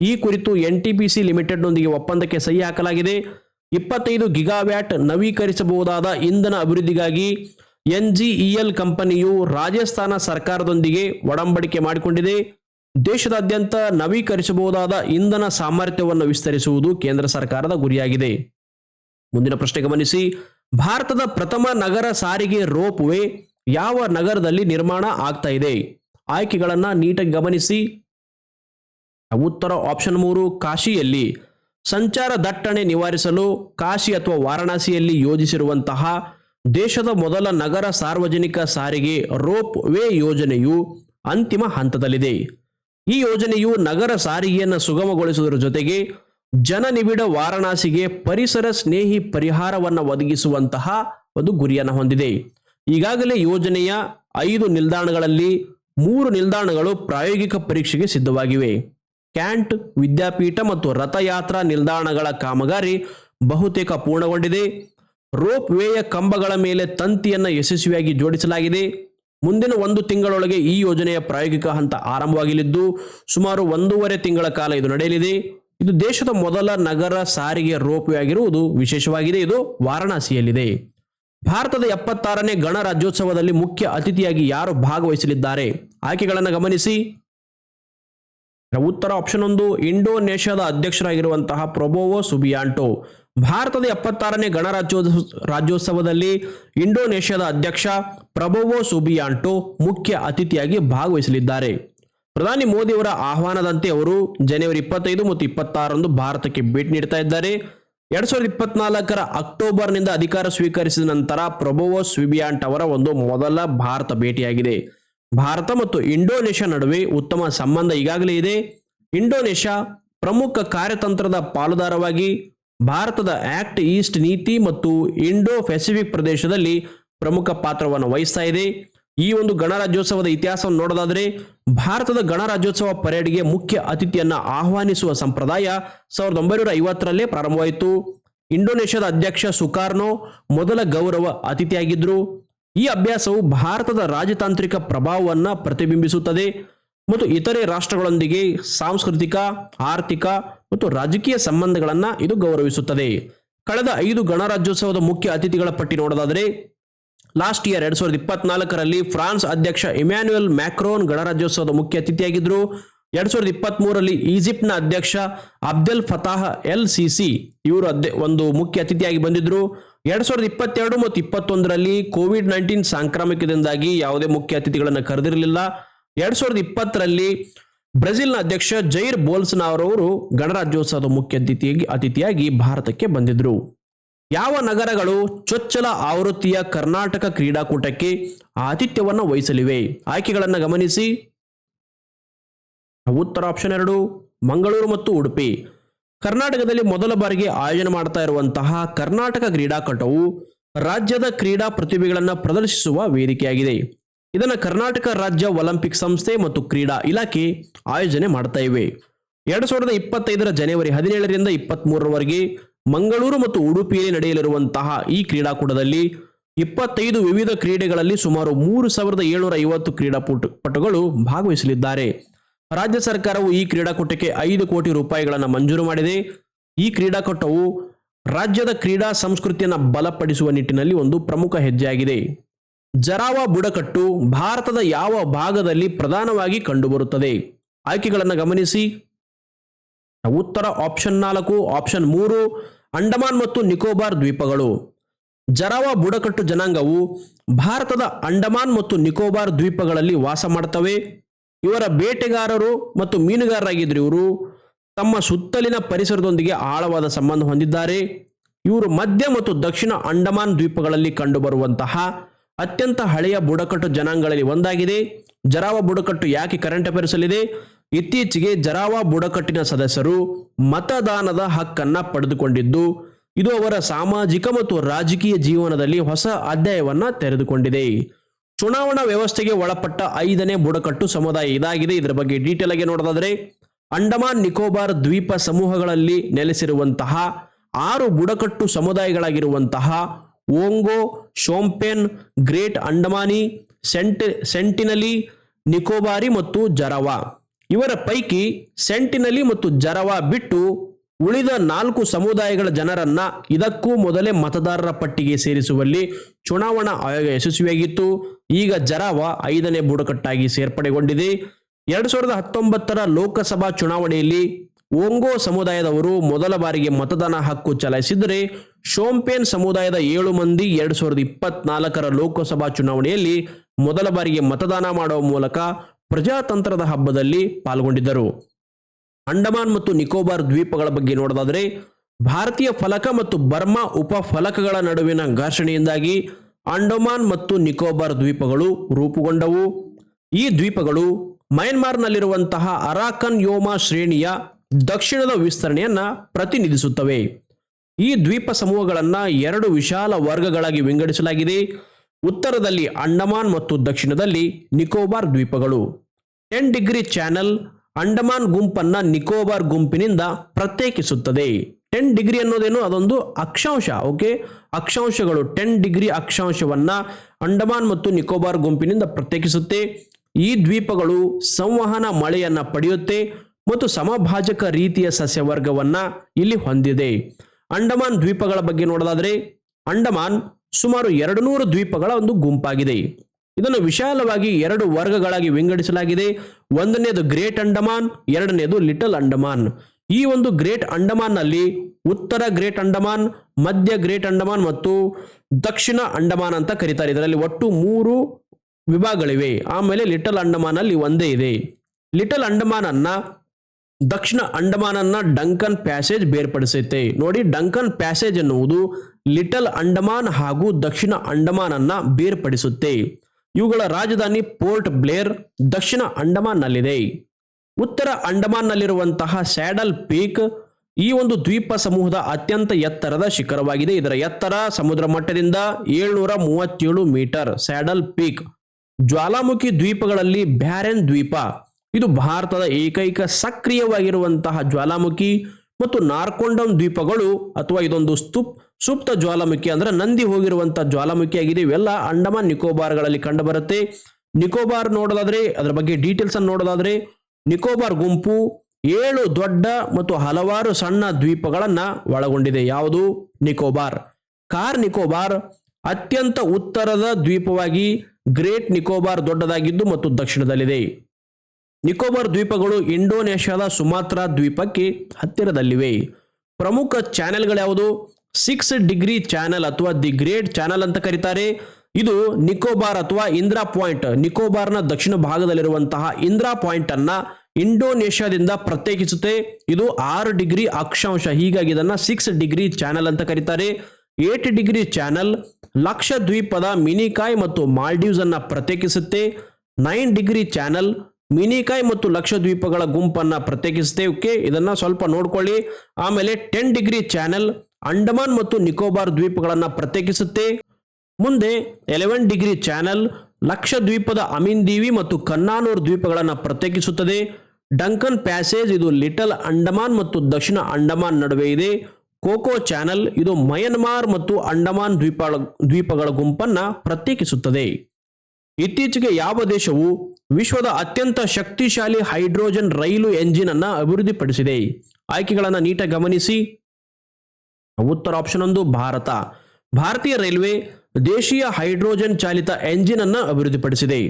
ಈ ಕುರಿತು ಎನ್ ಟಿ ಪಿ ಸಿ ಲಿಮಿಟೆಡ್ನೊಂದಿಗೆ ಒಪ್ಪಂದಕ್ಕೆ ಸಹಿ ಹಾಕಲಾಗಿದೆ. ಇಪ್ಪತ್ತೈದು ಗಿಗಾವ್ಯಾಟ್ ನವೀಕರಿಸಬಹುದಾದ ಇಂಧನ ಅಭಿವೃದ್ಧಿಗಾಗಿ ಎನ್ಜಿಇಎಲ್ ಕಂಪನಿಯು ರಾಜಸ್ಥಾನ ಸರ್ಕಾರದೊಂದಿಗೆ ಒಡಂಬಡಿಕೆ ಮಾಡಿಕೊಂಡಿದೆ. ದೇಶದಾದ್ಯಂತ ನವೀಕರಿಸಬಹುದಾದ ಇಂಧನ ಸಾಮರ್ಥ್ಯವನ್ನು ವಿಸ್ತರಿಸುವುದು ಕೇಂದ್ರ ಸರ್ಕಾರದ ಗುರಿಯಾಗಿದೆ. ಮುಂದಿನ ಪ್ರಶ್ನೆ ಗಮನಿಸಿ. ಭಾರತದ ಪ್ರಥಮ ನಗರ ಸಾರಿಗೆ ರೋಪ್ ವೇ ಯಾವ ನಗರದಲ್ಲಿ ನಿರ್ಮಾಣ ಆಗ್ತಾ ಇದೆ? ಆಯ್ಕೆಗಳನ್ನು ನೀಟಾಗಿ ಗಮನಿಸಿ. ಉತ್ತರ ಆಪ್ಷನ್ ಮೂರು, ಕಾಶಿಯಲ್ಲಿ. ಸಂಚಾರ ದಟ್ಟಣೆ ನಿವಾರಿಸಲು ಕಾಶಿ ಅಥವಾ ವಾರಣಾಸಿಯಲ್ಲಿ ಯೋಜಿಸಿರುವಂತಹ ದೇಶದ ಮೊದಲ ನಗರ ಸಾರ್ವಜನಿಕ ಸಾರಿಗೆ ರೋಪ್ ವೇ ಯೋಜನೆಯು ಅಂತಿಮ ಹಂತದಲ್ಲಿದೆ. ಈ ಯೋಜನೆಯು ನಗರ ಸಾರಿಗೆಯನ್ನು ಸುಗಮಗೊಳಿಸುವುದರ ಜೊತೆಗೆ ಜನನಿಬಿಡ ವಾರಣಾಸಿಗೆ ಪರಿಸರ ಸ್ನೇಹಿ ಪರಿಹಾರವನ್ನು ಒದಗಿಸುವಂತಹ ಒಂದು ಗುರಿಯನ್ನು ಹೊಂದಿದೆ. ಈಗಾಗಲೇ ಯೋಜನೆಯ ಐದು ನಿಲ್ದಾಣಗಳಲ್ಲಿ ಮೂರು ನಿಲ್ದಾಣಗಳು ಪ್ರಾಯೋಗಿಕ ಪರೀಕ್ಷೆಗೆ ಸಿದ್ಧವಾಗಿವೆ. ಕ್ಯಾಂಟ್, ವಿದ್ಯಾಪೀಠ ಮತ್ತು ರಥಯಾತ್ರಾ ನಿಲ್ದಾಣಗಳ ಕಾಮಗಾರಿ ಬಹುತೇಕ ಪೂರ್ಣಗೊಂಡಿದೆ. ರೋಪ್ ವೇಯ ಕಂಬಗಳ ಮೇಲೆ ತಂತಿಯನ್ನು ಯಶಸ್ವಿಯಾಗಿ ಜೋಡಿಸಲಾಗಿದೆ. ಮುಂದಿನ ಒಂದು ತಿಂಗಳೊಳಗೆ ಈ ಯೋಜನೆಯ ಪ್ರಾಯೋಗಿಕ ಹಂತ ಆರಂಭವಾಗಲಿದ್ದು, ಸುಮಾರು ಒಂದೂವರೆ ತಿಂಗಳ ಕಾಲ ಇದು ನಡೆಯಲಿದೆ. ಇದು ದೇಶದ ಮೊದಲ ನಗರ ಸಾರಿಗೆ ರೋಪ್ ವೇ ಆಗಿರುವುದು ವಿಶೇಷವಾಗಿದೆ. ಇದು ವಾರಣಾಸಿಯಲ್ಲಿದೆ. ಭಾರತದ ಎಪ್ಪತ್ತಾರನೇ ಗಣರಾಜ್ಯೋತ್ಸವದಲ್ಲಿ ಮುಖ್ಯ ಅತಿಥಿಯಾಗಿ ಯಾರು ಭಾಗವಹಿಸಲಿದ್ದಾರೆ? ಆಯ್ಕೆಗಳನ್ನು ಗಮನಿಸಿ. ಉತ್ತರ ಆಪ್ಷನ್ ಒಂದು, ಇಂಡೋನೇಷ್ಯಾದ ಅಧ್ಯಕ್ಷರಾಗಿರುವಂತಹ ಪ್ರೊಬೋವೋ ಸುಬಿಯಾಂಟೋ. ಭಾರತದ ಎಪ್ಪತ್ತಾರನೇ ಗಣರಾಜ್ಯೋತ್ಸವ, ರಾಜ್ಯೋತ್ಸವದಲ್ಲಿ ಇಂಡೋನೇಷ್ಯಾದ ಅಧ್ಯಕ್ಷ ಪ್ರಭೋವೋ ಸುಬಿಯಾಂಟೋ ಮುಖ್ಯ ಅತಿಥಿಯಾಗಿ ಭಾಗವಹಿಸಲಿದ್ದಾರೆ. ಪ್ರಧಾನಿ ಮೋದಿಯವರ ಆಹ್ವಾನದಂತೆ ಅವರು ಜನವರಿ ಇಪ್ಪತ್ತೈದು ಮತ್ತು ಇಪ್ಪತ್ತಾರರಂದು ಭಾರತಕ್ಕೆ ಭೇಟಿ ನೀಡ್ತಾ ಇದ್ದಾರೆ. ಎರಡ್ ಸಾವಿರದ ಇಪ್ಪತ್ನಾಲ್ಕರ ಅಕ್ಟೋಬರ್ನಿಂದ ಅಧಿಕಾರ ಸ್ವೀಕರಿಸಿದ ನಂತರ ಪ್ರಭೋವೋ ಸ್ವಿಬಿಯಾಂಟ್ ಅವರ ಒಂದು ಮೊದಲ ಭಾರತ ಭೇಟಿಯಾಗಿದೆ. ಭಾರತ ಮತ್ತು ಇಂಡೋನೇಷ್ಯಾ ನಡುವೆ ಉತ್ತಮ ಸಂಬಂಧ ಈಗಾಗಲೇ ಇದೆ. ಇಂಡೋನೇಷ್ಯಾ ಪ್ರಮುಖ ಕಾರ್ಯತಂತ್ರದ ಪಾಲುದಾರವಾಗಿ ಭಾರತದ ಆಕ್ಟ್ ಈಸ್ಟ್ ನೀತಿ ಮತ್ತು ಇಂಡೋ ಪೆಸಿಫಿಕ್ ಪ್ರದೇಶದಲ್ಲಿ ಪ್ರಮುಖ ಪಾತ್ರವನ್ನು ವಹಿಸ್ತಾ ಇದೆ. ಈ ಒಂದು ಗಣರಾಜ್ಯೋತ್ಸವದ ಇತಿಹಾಸವನ್ನು ನೋಡೋದಾದರೆ, ಭಾರತದ ಗಣರಾಜ್ಯೋತ್ಸವ ಪರೇಡ್ಗೆ ಮುಖ್ಯ ಅತಿಥಿಯನ್ನ ಆಹ್ವಾನಿಸುವ ಸಂಪ್ರದಾಯ ಸಾವಿರದ ಒಂಬೈನೂರ ಐವತ್ತರಲ್ಲೇ ಪ್ರಾರಂಭವಾಯಿತು. ಇಂಡೋನೇಷ್ಯಾದ ಅಧ್ಯಕ್ಷ ಸುಕಾರ್ನೋ ಮೊದಲ ಗೌರವ ಅತಿಥಿಯಾಗಿದ್ದರು ಈ ಅಭ್ಯಾಸವು ಭಾರತದ ರಾಜತಾಂತ್ರಿಕ ಪ್ರಭಾವವನ್ನು ಪ್ರತಿಬಿಂಬಿಸುತ್ತದೆ ಮತ್ತು ಇತರೆ ರಾಷ್ಟ್ರಗಳೊಂದಿಗೆ ಸಾಂಸ್ಕೃತಿಕ, ಆರ್ಥಿಕ ಮತ್ತು ರಾಜಕೀಯ ಸಂಬಂಧಗಳನ್ನು ಇದು ಗೌರವಿಸುತ್ತದೆ. ಕಳೆದ ಐದು ಗಣರಾಜ್ಯೋತ್ಸವದ ಮುಖ್ಯ ಅತಿಥಿಗಳ ಪಟ್ಟಿ ನೋಡೋದಾದರೆ, ಲಾಸ್ಟ್ ಇಯರ್ ಎರಡ್ ಸಾವಿರದ ಇಪ್ಪತ್ನಾಲ್ಕರಲ್ಲಿ ಫ್ರಾನ್ಸ್ ಅಧ್ಯಕ್ಷ ಇಮ್ಯಾನ್ಯುಯಲ್ ಮ್ಯಾಕ್ರೋನ್ ಗಣರಾಜ್ಯೋತ್ಸವದ ಮುಖ್ಯ ಅತಿಥಿಯಾಗಿದ್ದರು ಎರಡ್ ಸಾವಿರದ ಇಪ್ಪತ್ತ್ ಈಜಿಪ್ಟ್ನ ಅಧ್ಯಕ್ಷ Abdel Fattah El Sisi ಇವರು ಅಧ್ಯ ಒಂದು ಮುಖ್ಯ ಅತಿಥಿಯಾಗಿ ಬಂದಿದ್ದರು ಎರಡ್ ಸಾವಿರದ ಇಪ್ಪತ್ತೆರಡು ಮತ್ತು ಇಪ್ಪತ್ತೊಂದರಲ್ಲಿ ಕೋವಿಡ್ ನೈನ್ಟೀನ್ ಸಾಂಕ್ರಾಮಿಕದಿಂದಾಗಿ ಯಾವುದೇ ಮುಖ್ಯ ಅತಿಥಿಗಳನ್ನು ಕರೆದಿರಲಿಲ್ಲ. ಎರಡ್ ಸಾವಿರದ ಇಪ್ಪತ್ತರಲ್ಲಿ ಬ್ರೆಜಿಲ್ನ ಅಧ್ಯಕ್ಷ ಜೈರ್ ಬೋಲ್ಸನಾರವರು ಗಣರಾಜ್ಯೋತ್ಸವದ ಮುಖ್ಯ ಅತಿಥಿಯಾಗಿ ಅತಿಥಿಯಾಗಿ ಭಾರತಕ್ಕೆ ಬಂದಿದ್ದರು ಯಾವ ನಗರಗಳು ಚೊಚ್ಚಲ ಆವೃತ್ತಿಯ ಕರ್ನಾಟಕ ಕ್ರೀಡಾಕೂಟಕ್ಕೆ ಆತಿಥ್ಯವನ್ನು ವಹಿಸಲಿವೆ? ಆಯ್ಕೆಗಳನ್ನು ಗಮನಿಸಿ. ಉತ್ತರ ಆಪ್ಷನ್ ಎರಡು, ಮಂಗಳೂರು ಮತ್ತು ಉಡುಪಿ. ಕರ್ನಾಟಕದಲ್ಲಿ ಮೊದಲ ಬಾರಿಗೆ ಆಯೋಜನೆ ಮಾಡ್ತಾ ಇರುವಂತಹ ಕರ್ನಾಟಕ ಕ್ರೀಡಾಕೂಟವು ರಾಜ್ಯದ ಕ್ರೀಡಾ ಪ್ರತಿಭೆಗಳನ್ನು ಪ್ರದರ್ಶಿಸುವ ವೇದಿಕೆಯಾಗಿದೆ. ಇದನ್ನು ಕರ್ನಾಟಕ ರಾಜ್ಯ ಒಲಿಂಪಿಕ್ ಸಂಸ್ಥೆ ಮತ್ತು ಕ್ರೀಡಾ ಇಲಾಖೆ ಆಯೋಜನೆ ಮಾಡ್ತಾ ಇವೆ. ಎರಡು ಸಾವಿರದ ಇಪ್ಪತ್ತೈದರ ಜನವರಿ ಹದಿನೇಳರಿಂದ ಇಪ್ಪತ್ತ್ಮೂರರವರೆಗೆ ಮಂಗಳೂರು ಮತ್ತು ಉಡುಪಿಯಲ್ಲಿ ನಡೆಯಲಿರುವಂತಹ ಈ ಕ್ರೀಡಾಕೂಟದಲ್ಲಿ ಇಪ್ಪತ್ತೈದು ವಿವಿಧ ಕ್ರೀಡೆಗಳಲ್ಲಿ ಸುಮಾರು ಮೂರು ಸಾವಿರದ ಏಳ್ನೂರ ಐವತ್ತು ಕ್ರೀಡಾಪಟು ಪಟುಗಳು ಭಾಗವಹಿಸಲಿದ್ದಾರೆ. ರಾಜ್ಯ ಸರ್ಕಾರವು ಈ ಕ್ರೀಡಾಕೂಟಕ್ಕೆ ಐದು ಕೋಟಿ ರೂಪಾಯಿಗಳನ್ನು ಮಂಜೂರು ಮಾಡಿದೆ. ಈ ಕ್ರೀಡಾಕೂಟವು ರಾಜ್ಯದ ಕ್ರೀಡಾ ಸಂಸ್ಕೃತಿಯನ್ನು ಬಲಪಡಿಸುವ ನಿಟ್ಟಿನಲ್ಲಿ ಒಂದು ಪ್ರಮುಖ ಹೆಜ್ಜೆಯಾಗಿದೆ. ಜರಾವ ಬುಡಕಟ್ಟು ಭಾರತದ ಯಾವ ಭಾಗದಲ್ಲಿ ಪ್ರಧಾನವಾಗಿ ಕಂಡುಬರುತ್ತದೆ? ಆಯ್ಕೆಗಳನ್ನು ಗಮನಿಸಿ. ಉತ್ತರ ಆಪ್ಷನ್ ನಾಲ್ಕು ಆಪ್ಷನ್ ಮೂರು, ಅಂಡಮಾನ್ ಮತ್ತು ನಿಕೋಬಾರ್ ದ್ವೀಪಗಳು. ಜರಾವ ಬುಡಕಟ್ಟು ಜನಾಂಗವು ಭಾರತದ ಅಂಡಮಾನ್ ಮತ್ತು ನಿಕೋಬಾರ್ ದ್ವೀಪಗಳಲ್ಲಿ ವಾಸ ಮಾಡ್ತವೆ. ಇವರ ಬೇಟೆಗಾರರು ಮತ್ತು ಮೀನುಗಾರರಾಗಿದ್ದರು ಇವರು ತಮ್ಮ ಸುತ್ತಲಿನ ಪರಿಸರದೊಂದಿಗೆ ಆಳವಾದ ಸಂಬಂಧ ಹೊಂದಿದ್ದಾರೆ. ಇವರು ಮಧ್ಯ ಮತ್ತು ದಕ್ಷಿಣ ಅಂಡಮಾನ್ ದ್ವೀಪಗಳಲ್ಲಿ ಕಂಡುಬರುವಂತಹ ಅತ್ಯಂತ ಹಳೆಯ ಬುಡಕಟ್ಟು ಜನಾಂಗಗಳಲ್ಲಿ ಒಂದಾಗಿದೆ. ಜರಾವ ಬುಡಕಟ್ಟು ಯಾಕೆ ಕರೆಂಟ್ ಅಫೇರ್ಸಲ್ಲಿದೆ ಇತ್ತೀಚೆಗೆ ಜರಾವ ಬುಡಕಟ್ಟಿನ ಸದಸ್ಯರು ಮತದಾನದ ಹಕ್ಕನ್ನ ಪಡೆದುಕೊಂಡಿದ್ದು, ಇದು ಅವರ ಸಾಮಾಜಿಕ ಮತ್ತು ರಾಜಕೀಯ ಜೀವನದಲ್ಲಿ ಹೊಸ ಅಧ್ಯಾಯವನ್ನ ತೆರೆದುಕೊಂಡಿದೆ. ಚುನಾವಣಾ ವ್ಯವಸ್ಥೆಗೆ ಒಳಪಟ್ಟ ಐದನೇ ಬುಡಕಟ್ಟು ಸಮುದಾಯ ಇದಾಗಿದೆ. ಇದರ ಬಗ್ಗೆ ಡೀಟೇಲ್ ಆಗಿ ನೋಡೋದಾದರೆ, ಅಂಡಮಾನ್, ನಿಕೋಬಾರ್ ದ್ವೀಪ ಸಮೂಹಗಳಲ್ಲಿ ನೆಲೆಸಿರುವಂತಹ ಆರು ಬುಡಕಟ್ಟು ಸಮುದಾಯಗಳಾಗಿರುವಂತಹ ಓಂಗೋ ಶೋಂಪೆನ್ ಗ್ರೇಟ್ ಅಂಡಮಾನಿ ಸೆಂಟ್ ಸೆಂಟಿನಲಿ ನಿಕೋಬಾರಿ ಮತ್ತು ಜರವಾ ಇವರ ಪೈಕಿ ಸೆಂಟಿನಲಿ ಮತ್ತು ಜರವಾ ಬಿಟ್ಟು ಉಳಿದ ನಾಲ್ಕು ಸಮುದಾಯಗಳ ಜನರನ್ನ ಇದಕ್ಕೂ ಮೊದಲೇ ಮತದಾರರ ಪಟ್ಟಿಗೆ ಸೇರಿಸುವಲ್ಲಿ ಚುನಾವಣಾ ಆಯೋಗ ಯಶಸ್ವಿಯಾಗಿತ್ತು. ಈಗ ಜರಾವ ಐದನೇ ಬುಡಕಟ್ಟಾಗಿ ಸೇರ್ಪಡೆಗೊಂಡಿದೆ. ಎರಡ್ ಸಾವಿರದ ಹತ್ತೊಂಬತ್ತರ ಲೋಕಸಭಾ ಚುನಾವಣೆಯಲ್ಲಿ ಓಂಗೋ ಸಮುದಾಯದವರು ಮೊದಲ ಬಾರಿಗೆ ಮತದಾನ ಹಕ್ಕು ಚಲಾಯಿಸಿದರೆ ಶೋಂಪೇನ್ ಸಮುದಾಯದ ಏಳು ಮಂದಿ ಎರಡು ಸಾವಿರದ ಇಪ್ಪತ್ನಾಲ್ಕರ ಲೋಕಸಭಾ ಚುನಾವಣೆಯಲ್ಲಿ ಮೊದಲ ಬಾರಿಗೆ ಮತದಾನ ಮಾಡುವ ಮೂಲಕ ಪ್ರಜಾತಂತ್ರದ ಹಬ್ಬದಲ್ಲಿ ಪಾಲ್ಗೊಂಡಿದ್ದರು. ಅಂಡಮಾನ್ ಮತ್ತು ನಿಕೋಬಾರ್ ದ್ವೀಪಗಳ ಬಗ್ಗೆ ನೋಡೋದಾದರೆ ಭಾರತೀಯ ಫಲಕ ಮತ್ತು ಬರ್ಮಾ ಉಪಫಲಕಗಳ ನಡುವಿನ ಘರ್ಷಣೆಯಿಂದಾಗಿ ಅಂಡಮಾನ್ ಮತ್ತು ನಿಕೋಬಾರ್ ದ್ವೀಪಗಳು ರೂಪುಗೊಂಡವು. ಈ ದ್ವೀಪಗಳು ಮಯನ್ಮಾರ್ನಲ್ಲಿರುವಂತಹ ಅರಾಕನ್ ಯೋಮಾ ಶ್ರೇಣಿಯ ದಕ್ಷಿಣದ ವಿಸ್ತರಣೆಯನ್ನ ಪ್ರತಿನಿಧಿಸುತ್ತವೆ. ಈ ದ್ವೀಪ ಸಮೂಹಗಳನ್ನು ಎರಡು ವಿಶಾಲ ವರ್ಗಗಳಾಗಿ ವಿಂಗಡಿಸಲಾಗಿದೆ. ಉತ್ತರದಲ್ಲಿ ಅಂಡಮಾನ್ ಮತ್ತು ದಕ್ಷಿಣದಲ್ಲಿ ನಿಕೋಬಾರ್ ದ್ವೀಪಗಳು. ಟೆನ್ ಡಿಗ್ರಿ ಚಾನೆಲ್ ಅಂಡಮಾನ್ ಗುಂಪನ್ನ ನಿಕೋಬಾರ್ ಗುಂಪಿನಿಂದ ಪ್ರತ್ಯೇಕಿಸುತ್ತದೆ. ಟೆನ್ ಡಿಗ್ರಿ ಅನ್ನೋದೇನು? ಅದೊಂದು ಅಕ್ಷಾಂಶ, ಓಕೆ? ಅಕ್ಷಾಂಶಗಳು ಟೆನ್ ಡಿಗ್ರಿ ಅಕ್ಷಾಂಶವನ್ನ ಅಂಡಮಾನ್ ಮತ್ತು ನಿಕೋಬಾರ್ ಗುಂಪಿನಿಂದ ಪ್ರತ್ಯೇಕಿಸುತ್ತೆ. ಈ ದ್ವೀಪಗಳು ಸಂವಹನ ಮಳೆಯನ್ನ ಪಡೆಯುತ್ತೆ. ಮತ್ತು ಸಮಭಾಜಕ ರೀತಿಯ ಸಸ್ಯವರ್ಗವನ್ನ ಇಲ್ಲಿ ಹೊಂದಿದೆ. ಅಂಡಮಾನ್ ದ್ವೀಪಗಳ ಬಗ್ಗೆ ನೋಡೋದಾದ್ರೆ, ಅಂಡಮಾನ್ ಸುಮಾರು ಎರಡು ನೂರು ದ್ವೀಪಗಳ ಒಂದು ಗುಂಪಾಗಿದೆ. ಇದನ್ನು ವಿಶಾಲವಾಗಿ ಎರಡು ವರ್ಗಗಳಾಗಿ ವಿಂಗಡಿಸಲಾಗಿದೆ. ಒಂದನೇದು ಗ್ರೇಟ್ ಅಂಡಮಾನ್ ಎರಡನೇದು ಲಿಟಲ್ ಅಂಡಮಾನ್. ಈ ಒಂದು ಗ್ರೇಟ್ ಅಂಡಮಾನ್ನಲ್ಲಿ ಉತ್ತರ ಗ್ರೇಟ್ ಅಂಡಮಾನ್, ಮಧ್ಯ ಗ್ರೇಟ್ ಅಂಡಮಾನ್ ಮತ್ತು ದಕ್ಷಿಣ ಅಂಡಮಾನ್ ಅಂತ ಕರೀತಾರೆ. ಇದರಲ್ಲಿ ಒಟ್ಟು ಮೂರು ವಿಭಾಗಗಳಿವೆ. ಆಮೇಲೆ ಲಿಟಲ್ ಅಂಡಮಾನ್ ಅಲ್ಲಿ ಒಂದೇ ಇದೆ. ಲಿಟಲ್ ಅಂಡಮಾನ್ ಅನ್ನ ದಕ್ಷಿಣ ಅಂಡಮಾನನ್ನ ಡಂಕನ್ ಪ್ಯಾಸೇಜ್ ಬೇರ್ಪಡಿಸುತ್ತೆ. ನೋಡಿ, ಡಂಕನ್ ಪ್ಯಾಸೇಜ್ ಎನ್ನುವುದು ಲಿಟಲ್ ಅಂಡಮಾನ್ ಹಾಗೂ ದಕ್ಷಿಣ ಅಂಡಮಾನನ್ನ ಬೇರ್ಪಡಿಸುತ್ತೆ. ಇವುಗಳ ರಾಜಧಾನಿ ಪೋರ್ಟ್ ಬ್ಲೇರ್ ದಕ್ಷಿಣ ಅಂಡಮಾನ್ನಲ್ಲಿದೆ. ಉತ್ತರ ಅಂಡಮಾನ್ನಲ್ಲಿರುವಂತಹ ಸ್ಯಾಡಲ್ ಪೀಕ್ ಈ ಒಂದು ದ್ವೀಪ ಸಮೂಹದ ಅತ್ಯಂತ ಎತ್ತರದ ಶಿಖರವಾಗಿದೆ. ಇದರ ಎತ್ತರ ಸಮುದ್ರ ಮಟ್ಟದಿಂದ ಏಳ್ನೂರ ಮೂವತ್ತೇಳು ಮೀಟರ್ ಸ್ಯಾಡಲ್ ಪೀಕ್. ಜ್ವಾಲಾಮುಖಿ ದ್ವೀಪಗಳಲ್ಲಿ ಬ್ಯಾರೆನ್ ದ್ವೀಪ ಇದು ಭಾರತದ ಏಕೈಕ ಸಕ್ರಿಯವಾಗಿರುವಂತಹ ಜ್ವಾಲಾಮುಖಿ ಮತ್ತು ನಾರ್ಕೊಂಡಂ ದ್ವೀಪಗಳು ಅಥವಾ ಇದೊಂದು ಸ್ತುಪ್, ಸುಪ್ತ ಜ್ವಾಲಾಮುಖಿ ಅಂದ್ರೆ ನಂದಿ ಹೋಗಿರುವಂತಹ ಜ್ವಾಲಾಮುಖಿ ಆಗಿದೆ ಇವೆಲ್ಲ ಅಂಡಮಾನ್ ನಿಕೋಬಾರ್ಗಳಲ್ಲಿ ಕಂಡುಬರುತ್ತೆ. ನಿಕೋಬಾರ್ ನೋಡೋದಾದ್ರೆ, ಅದರ ಬಗ್ಗೆ ಡೀಟೇಲ್ಸ್ ಅನ್ನು ನೋಡೋದಾದ್ರೆ, ನಿಕೋಬಾರ್ ಗುಂಪು ಏಳು ದೊಡ್ಡ ಮತ್ತು ಹಲವಾರು ಸಣ್ಣ ದ್ವೀಪಗಳನ್ನ ಒಳಗೊಂಡಿದೆ. ಯಾವುದು? ನಿಕೋಬಾರ್. ಕಾರ್ ನಿಕೋಬಾರ್ ಅತ್ಯಂತ ಉತ್ತರದ ದ್ವೀಪವಾಗಿ ಗ್ರೇಟ್ ನಿಕೋಬಾರ್ ದೊಡ್ಡದಾಗಿದ್ದು ಮತ್ತು ದಕ್ಷಿಣದಲ್ಲಿದೆ. ನಿಕೋಬಾರ್ ದ್ವೀಪಗಳು ಇಂಡೋನೇಷ್ಯಾದ ಸುಮಾತ್ರಾ ದ್ವೀಪಕ್ಕೆ ಹತ್ತಿರದಲ್ಲಿವೆ. ಪ್ರಮುಖ ಚಾನೆಲ್ಗಳು ಯಾವುದು? ಸಿಕ್ಸ್ ಡಿಗ್ರಿ ಚಾನೆಲ್ ಅಥವಾ ದಿ ಗ್ರೇಟ್ ಚಾನೆಲ್ ಅಂತ ಕರೀತಾರೆ. ಇದು ನಿಕೋಬಾರ್ ಅಥವಾ ಇಂದ್ರಾ ಪಾಯಿಂಟ್. ನಿಕೋಬಾರ್ನ ದಕ್ಷಿಣ ಭಾಗದಲ್ಲಿರುವಂತಹ ಇಂದ್ರಾ ಪಾಯಿಂಟ್ ಅನ್ನ ಇಂಡೋನೇಷ್ಯಾದಿಂದ ಪ್ರತ್ಯೇಕಿಸುತ್ತೆ. ಇದು ಆರು ಡಿಗ್ರಿ ಅಕ್ಷಾಂಶ. ಹೀಗಾಗಿ ಇದನ್ನ ಸಿಕ್ಸ್ ಡಿಗ್ರಿ ಚಾನೆಲ್ ಅಂತ ಕರೀತಾರೆ. ಏಟ್ ಡಿಗ್ರಿ ಚಾನೆಲ್ ಲಕ್ಷದ್ವೀಪದ ಮಿನಿಕಾಯ್ ಮತ್ತು ಮಾಲ್ಡೀವ್ಸ್ ಅನ್ನ ಪ್ರತ್ಯೇಕಿಸುತ್ತೆ. ನೈನ್ ಡಿಗ್ರಿ ಚಾನೆಲ್ ಮಿನಿಕಾಯ್ ಮತ್ತು ಲಕ್ಷದ್ವೀಪಗಳ ಗುಂಪನ್ನ ಪ್ರತ್ಯೇಕಿಸುತ್ತೆ ಓಕೆ ಇದನ್ನ ಸ್ವಲ್ಪ ನೋಡ್ಕೊಳ್ಳಿ. ಆಮೇಲೆ ಟೆನ್ ಡಿಗ್ರಿ ಚಾನೆಲ್, ಅಂಡಮಾನ್ ಮತ್ತು ನಿಕೋಬಾರ್ ದ್ವೀಪಗಳನ್ನ ಪ್ರತ್ಯೇಕಿಸುತ್ತೆ. ಮುಂದೆ ಎಲೆವೆನ್ ಡಿಗ್ರಿ ಚಾನೆಲ್ ಲಕ್ಷದ್ವೀಪದ ಅಮೀನ್ ದೀವಿ ಮತ್ತು ಕನ್ನಾನೂರ್ ದ್ವೀಪಗಳನ್ನು ಪ್ರತ್ಯೇಕಿಸುತ್ತದೆ. ಡಂಕನ್ ಪ್ಯಾಸೇಜ್, ಇದು ಲಿಟಲ್ ಅಂಡಮಾನ್ ಮತ್ತು ದಕ್ಷಿಣ ಅಂಡಮಾನ್ ನಡುವೆ ಇದೆ. ಕೋಕೋ ಚಾನೆಲ್, ಇದು ಮಯನ್ಮಾರ್ ಮತ್ತು ಅಂಡಮಾನ್ ದ್ವೀಪ ದ್ವೀಪಗಳ ಗುಂಪನ್ನ ಪ್ರತ್ಯೇಕಿಸುತ್ತದೆ. ಇತ್ತೀಚೆಗೆ ಯಾವ ದೇಶವು ವಿಶ್ವದ ಅತ್ಯಂತ ಶಕ್ತಿಶಾಲಿ ಹೈಡ್ರೋಜನ್ ರೈಲು ಎಂಜಿನ್ ಅನ್ನ ಅಭಿವೃದ್ಧಿಪಡಿಸಿದೆ? ಆಯ್ಕೆಗಳನ್ನು ನೀಟ ಗಮನಿಸಿ. ಉತ್ತರ ಆಪ್ಷನ್ ಒಂದು, ಭಾರತ. ಭಾರತೀಯ ರೈಲ್ವೆ ದೇಶೀಯ ಹೈಡ್ರೋಜನ್ ಚಾಲಿತ ಎಂಜಿನ್ ಅನ್ನು ಅಭಿವೃದ್ಧಿಪಡಿಸಿದೆ.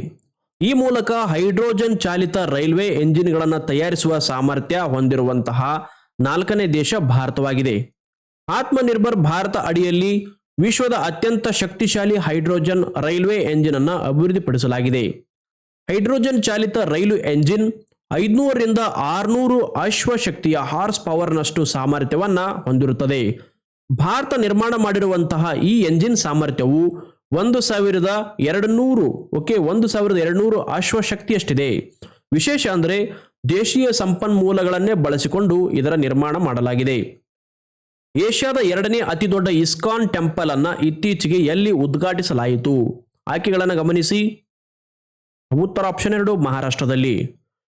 ಈ ಮೂಲಕ ಹೈಡ್ರೋಜನ್ ಚಾಲಿತ ರೈಲ್ವೆ ಎಂಜಿನ್ಗಳನ್ನು ತಯಾರಿಸುವ ಸಾಮರ್ಥ್ಯ ಹೊಂದಿರುವಂತಹ ನಾಲ್ಕನೇ ದೇಶ ಭಾರತವಾಗಿದೆ. ಆತ್ಮನಿರ್ಭರ್ ಭಾರತ ಅಡಿಯಲ್ಲಿ ವಿಶ್ವದ ಅತ್ಯಂತ ಶಕ್ತಿಶಾಲಿ ಹೈಡ್ರೋಜನ್ ರೈಲ್ವೆ ಎಂಜಿನ್ ಅನ್ನು ಅಭಿವೃದ್ಧಿಪಡಿಸಲಾಗಿದೆ. ಹೈಡ್ರೋಜನ್ ಚಾಲಿತ ರೈಲು ಎಂಜಿನ್ ಐದುನೂರರಿಂದ ಆರುನೂರು ಅಶ್ವಶಕ್ತಿಯ ಹಾರ್ಸ್ ಪವರ್ನಷ್ಟು ಸಾಮರ್ಥ್ಯವನ್ನು ಹೊಂದಿರುತ್ತದೆ. ಭಾರತ ನಿರ್ಮಾಣ ಮಾಡಿರುವಂತಹ ಈ ಎಂಜಿನ್ ಸಾಮರ್ಥ್ಯವು ಒಂದು ಸಾವಿರದ ಎರಡು ನೂರು ಓಕೆ ಒಂದು ಸಾವಿರದ ಎರಡು ನೂರು ಅಶ್ವಶಕ್ತಿಯಷ್ಟಿದೆ. ವಿಶೇಷ ಅಂದರೆ ದೇಶೀಯ ಸಂಪನ್ಮೂಲಗಳನ್ನೇ ಬಳಸಿಕೊಂಡು ಇದರ ನಿರ್ಮಾಣ ಮಾಡಲಾಗಿದೆ. ಏಷ್ಯಾದ ಎರಡನೇ ಅತಿ ದೊಡ್ಡ ಇಸ್ಕಾನ್ ಟೆಂಪಲ್ ಅನ್ನ ಇತ್ತೀಚೆಗೆ ಎಲ್ಲಿ ಉದ್ಘಾಟಿಸಲಾಯಿತು? ಆಯ್ಕೆಗಳನ್ನು ಗಮನಿಸಿ. ಉತ್ತರ ಆಪ್ಷನ್ ಎರಡು, ಮಹಾರಾಷ್ಟ್ರದಲ್ಲಿ.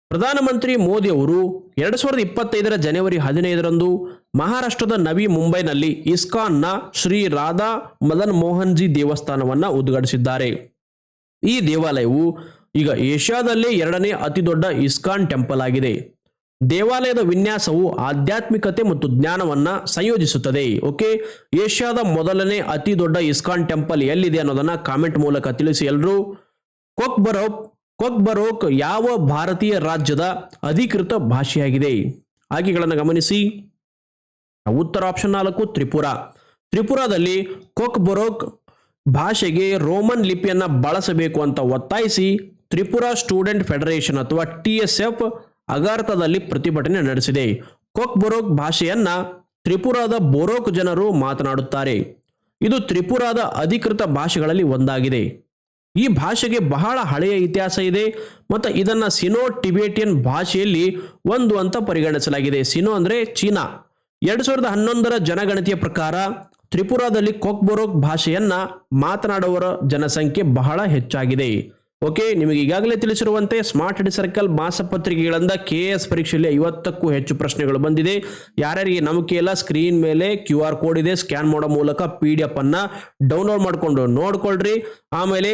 ಪ್ರಧಾನಮಂತ್ರಿ ಮೋದಿ ಅವರು ಎರಡು ಸಾವಿರದ ಇಪ್ಪತ್ತೈದರ ಜನವರಿ ಹದಿನೈದರಂದು ಮಹಾರಾಷ್ಟ್ರದ ನವಿ ಮುಂಬೈನಲ್ಲಿ ಇಸ್ಕಾನ್ನ ಶ್ರೀ ರಾಧಾ ಮದನ್ ಮೋಹನ್ ಜಿ ದೇವಸ್ಥಾನವನ್ನು ಉದ್ಘಾಟಿಸಿದ್ದಾರೆ. ಈ ದೇವಾಲಯವು ಈಗ ಏಷ್ಯಾದಲ್ಲೇ ಎರಡನೇ ಅತಿದೊಡ್ಡ ಇಸ್ಕಾನ್ ಟೆಂಪಲ್ ಆಗಿದೆ. ದೇವಾಲಯದ ವಿನ್ಯಾಸವು ಆಧ್ಯಾತ್ಮಿಕತೆ ಮತ್ತು ಜ್ಞಾನವನ್ನ ಸಂಯೋಜಿಸುತ್ತದೆ. ಓಕೆ? ಏಷ್ಯಾದ ಮೊದಲನೇ ಅತಿ ದೊಡ್ಡ ಇಸ್ಕಾನ್ ಟೆಂಪಲ್ ಎಲ್ಲಿದೆ ಅನ್ನೋದನ್ನ ಕಾಮೆಂಟ್ ಮೂಲಕ ತಿಳಿಸಿ ಎಲ್ಲರೂ ಕೊಕ್ಬರೋಕ್ ಕೊಕ್ಬರೋಕ್ ಯಾವ ಭಾರತೀಯ ರಾಜ್ಯದ ಅಧಿಕೃತ ಭಾಷೆಯಾಗಿದೆ? ಆಯ್ಕೆಗಳನ್ನು ಗಮನಿಸಿ. ಉತ್ತರ ಆಪ್ಷನ್ ನಾಲ್ಕು, ತ್ರಿಪುರ. ತ್ರಿಪುರಾದಲ್ಲಿ ಕೊಕ್ಬರೋಕ್ ಭಾಷೆಗೆ ರೋಮನ್ ಲಿಪಿಯನ್ನ ಬಳಸಬೇಕು ಅಂತ ಒತ್ತಾಯಿಸಿ Tripura Student Federation T S F F ಅಗಾರ್ತದಲ್ಲಿ ಪ್ರತಿಭಟನೆ ನಡೆಸಿದೆ. ಕೊಕ್ಬೊರೋಕ್ ಭಾಷೆಯನ್ನ ತ್ರಿಪುರಾದ ಬೊರೋಕ್ ಜನರು ಮಾತನಾಡುತ್ತಾರೆ. ಇದು ತ್ರಿಪುರಾದ ಅಧಿಕೃತ ಭಾಷೆಗಳಲ್ಲಿ ಒಂದಾಗಿದೆ. ಈ ಭಾಷೆಗೆ ಬಹಳ ಹಳೆಯ ಇತಿಹಾಸ ಇದೆ ಮತ್ತು ಇದನ್ನು ಸಿನೋ ಟಿಬೇಟಿಯನ್ ಭಾಷೆಯಲ್ಲಿ ಒಂದು ಅಂತ ಪರಿಗಣಿಸಲಾಗಿದೆ. ಸಿನೋ ಅಂದರೆ ಚೀನಾ. ಎರಡು ಸಾವಿರದ ಹನ್ನೊಂದರ ಜನಗಣತಿಯ ಪ್ರಕಾರ ತ್ರಿಪುರಾದಲ್ಲಿ ಕೊಕ್ಬೊರೋಕ್ ಭಾಷೆಯನ್ನು ಮಾತನಾಡುವವರ ಜನಸಂಖ್ಯೆ ಬಹಳ ಹೆಚ್ಚಾಗಿದೆ. ಓಕೆ, ನಿಮಗೆ ಈಗಾಗಲೇ ತಿಳಿಸಿರುವಂತೆ ಸ್ಮಾರ್ಟ್ ಅಡಿ ಸರ್ಕಲ್ ಮಾಸಪತ್ರಿಕೆಗಳಿಂದ ಕೆ ಎಸ್ ಪರೀಕ್ಷೆಯಲ್ಲಿ ಐವತ್ತಕ್ಕೂ ಹೆಚ್ಚು ಪ್ರಶ್ನೆಗಳು ಬಂದಿದೆ. ಯಾರ್ಯಾರಿಗೆ ನಂಬಿಕೆ ಇಲ್ಲ, ಸ್ಕ್ರೀನ್ ಮೇಲೆ ಕ್ಯೂ ಆರ್ ಕೋಡ್ ಇದೆ, ಸ್ಕ್ಯಾನ್ ಮಾಡೋ ಮೂಲಕ ಪಿ ಡಿ ಎಫ್ ಅನ್ನ ಡೌನ್ಲೋಡ್ ಮಾಡಿಕೊಂಡು ನೋಡ್ಕೊಳ್ರಿ. ಆಮೇಲೆ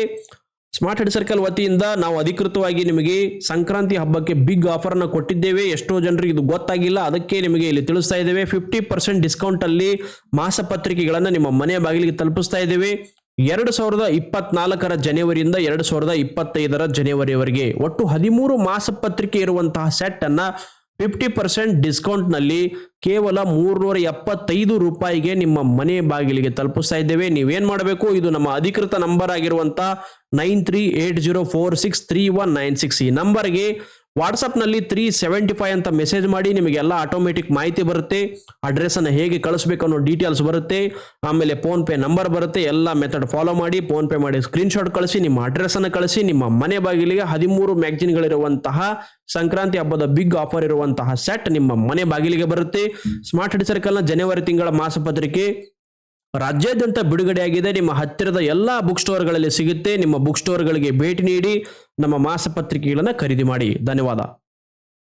ಸ್ಮಾರ್ಟ್ ಹೆಡ್ ಸರ್ಕಲ್ ವತಿಯಿಂದ ನಾವು ಅಧಿಕೃತವಾಗಿ ನಿಮಗೆ ಸಂಕ್ರಾಂತಿ ಹಬ್ಬಕ್ಕೆ ಬಿಗ್ ಆಫರ್ ಅನ್ನು ಕೊಟ್ಟಿದ್ದೇವೆ. ಎಷ್ಟೋ ಜನರಿಗೆ ಇದು ಗೊತ್ತಾಗಿಲ್ಲ, ಅದಕ್ಕೆ ನಿಮಗೆ ಇಲ್ಲಿ ತಿಳಿಸ್ತಾ ಇದ್ದೇವೆ. ಫಿಫ್ಟಿ ಪರ್ಸೆಂಟ್ ಡಿಸ್ಕೌಂಟ್ ಅಲ್ಲಿ ಮಾಸಪತ್ರಿಕೆಗಳನ್ನು ನಿಮ್ಮ ಮನೆ ಬಾಗಿಲಿಗೆ ತಲುಪಿಸ್ತಾ ಇದ್ದೇವೆ. ಎರಡು ಸಾವಿರದ ಇಪ್ಪತ್ನಾಲ್ಕರ ಜನವರಿಯಿಂದ ಎರಡು ಸಾವಿರದ ಇಪ್ಪತ್ತೈದರ ಜನವರಿವರೆಗೆ ಒಟ್ಟು ಹದಿಮೂರು ಮಾಸಪತ್ರಿಕೆ ಇರುವಂತಹ ಸೆಟ್ ಅನ್ನ ಫಿಫ್ಟಿ ಪರ್ಸೆಂಟ್ ಡಿಸ್ಕೌಂಟ್ನಲ್ಲಿ ಕೇವಲ ಮೂರ್ನೂರ ಎಪ್ಪತ್ತೈದು ರೂಪಾಯಿಗೆ ನಿಮ್ಮ ಮನೆ ಬಾಗಿಲಿಗೆ ತಲುಪಿಸ್ತಾ ಇದ್ದೇವೆ. ನೀವೇನ್ ಮಾಡಬೇಕು? ಇದು ನಮ್ಮ ಅಧಿಕೃತ ನಂಬರ್ ಆಗಿರುವಂತ nine three eight zero four six three one nine six ಈ ನಂಬರ್ಗೆ ವಾಟ್ಸಪ್ನಲ್ಲಿ ತ್ರೀ ಸೆವೆಂಟಿ ಫೈವ್ ಅಂತ ಮೆಸೇಜ್ ಮಾಡಿ ನಿಮಗೆಲ್ಲ ಆಟೋಮೆಟಿಕ್ ಮಾಹಿತಿ ಬರುತ್ತೆ ಅಡ್ರೆಸ್ ಅನ್ನು ಹೇಗೆ ಕಳಿಸ್ಬೇಕು ಅನ್ನೋ ಡೀಟೇಲ್ಸ್ ಬರುತ್ತೆ, ಆಮೇಲೆ ಫೋನ್ ಪೇ ನಂಬರ್ ಬರುತ್ತೆ, ಎಲ್ಲ ಮೆಥಡ್ ಫಾಲೋ ಮಾಡಿ ಫೋನ್ ಪೇ ಮಾಡಿ ಸ್ಕ್ರೀನ್ಶಾಟ್ ಕಳಿಸಿ, ನಿಮ್ಮ ಅಡ್ರೆಸ್ ಅನ್ನು ಕಳಿಸಿ, ನಿಮ್ಮ ಮನೆ ಬಾಗಿಲಿಗೆ ಹದಿಮೂರು ಮ್ಯಾಗ್ಜಿನ್ಗಳಿರುವಂತಹ ಸಂಕ್ರಾಂತಿ ಹಬ್ಬದ ಬಿಗ್ ಆಫರ್ ಇರುವಂತಹ ಸೆಟ್ ನಿಮ್ಮ ಮನೆ ಬಾಗಿಲಿಗೆ ಬರುತ್ತೆ. ಸ್ಮಾರ್ಟ್ ಸರ್ಕಲ್ನ ಜನವರಿ ತಿಂಗಳ ಮಾಸಪತ್ರಿಕೆ ರಾಜ್ಯಾದ್ಯಂತ ಬಿಡುಗಡೆಯಾಗಿದೆ ನಿಮ್ಮ ಹತ್ತಿರದ ಎಲ್ಲ ಬುಕ್ ಸ್ಟೋರ್ಗಳಲ್ಲಿ ಸಿಗುತ್ತೆ. ನಿಮ್ಮ ಬುಕ್ ಸ್ಟೋರ್ಗಳಿಗೆ ಭೇಟಿ ನೀಡಿ, ನಮ್ಮ ಮಾಸಪತ್ರಿಕೆಗಳನ್ನು ಖರೀದಿ ಮಾಡಿ. ಧನ್ಯವಾದ.